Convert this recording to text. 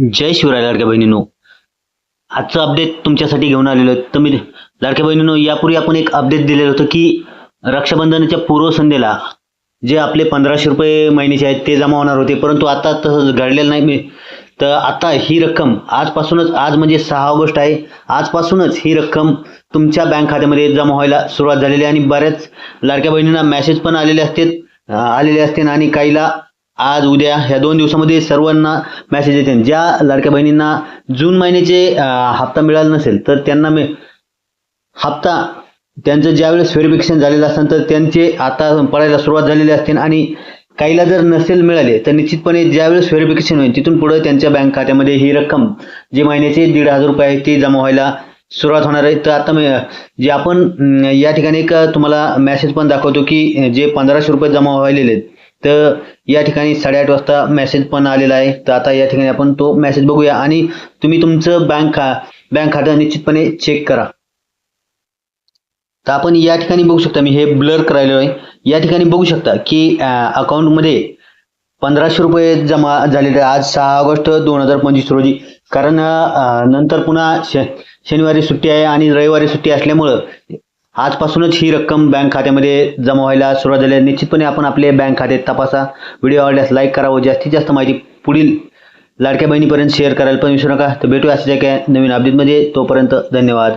जय शिवराय लाडक्या बहिणींनो. आजचं अपडेट तुमच्यासाठी घेऊन आलेलो आहे. तुम्ही लाडक्या बहिणींनो यापूर्वी आपण एक अपडेट दिलेलं होतं की रक्षाबंधनाच्या पूर्वसंध्येला जे आपले पंधराशे रुपये महिन्याचे आहेत ते जमा होणार होते. परंतु आता तसं घडलेलं नाही. मी तर आता ही रक्कम आजपासूनच आज म्हणजे सहा ऑगस्ट आहे. आजपासूनच ही रक्कम तुमच्या बँक खात्यामध्ये जमा व्हायला सुरुवात झालेली आहे. आणि बऱ्याच लाडक्या बहिणींना मॅसेज पण आलेले असते आलेले असतील. आणि काहीला आज उद्या ह्या दोन दिवसामध्ये सर्वांना मॅसेज येतील ज्या लाडक्या बहिणींना जून महिन्याचे हप्ता मिळाला नसेल तर त्यांना मी हप्ता त्यांचं ज्यावेळेस व्हेरिफिकेशन झालेलं असेल तर त्यांचे आता पडायला सुरुवात झालेली असते. आणि काहीला जर नसेल मिळाले तर निश्चितपणे ज्यावेळेस व्हेरिफिकेशन होईल तिथून पुढे त्यांच्या बँक खात्यामध्ये ही रक्कम जी महिन्याचे दीड हजार रुपये आहे ती जमा व्हायला सुरुवात होणार आहे. तर आता मी जे आपण या ठिकाणी एक तुम्हाला मॅसेज पण दाखवतो की जे पंधराशे रुपये जमा व्हायलेले आहेत तर या ठिकाणी साडेआठ वाजता मेसेज पण आलेला आहे. तर आता या ठिकाणी आपण तो मेसेज बघूया आणि तुम्ही तुमचं बँक खा बँक खातं निश्चितपणे चेक करा. तर आपण या ठिकाणी बघू शकता मी हे ब्लर करायलो आहे या ठिकाणी बघू शकता की अकाउंटमध्ये पंधराशे रुपये जमा झालेले आहे आज सहा ऑगस्ट दोन हजार पंचवीस रोजी. कारण नंतर पुन्हा श शनिवारी सुट्टी आहे आणि रविवारी सुट्टी असल्यामुळं आजपासूनच ही रक्कम बँक खात्यामध्ये जमा व्हायला सुरुवात झाली आहे. निश्चितपणे आपण आपले बँक खाते तपासा. व्हिडिओ आवडल्यास लाईक करा व जास्तीत जास्त माहिती पुढील लाडक्या बहिणीपर्यंत शेअर करायला पण विसरू नका. तर भेटूया अशा काय नवीन अपडेटमध्ये तोपर्यंत धन्यवाद.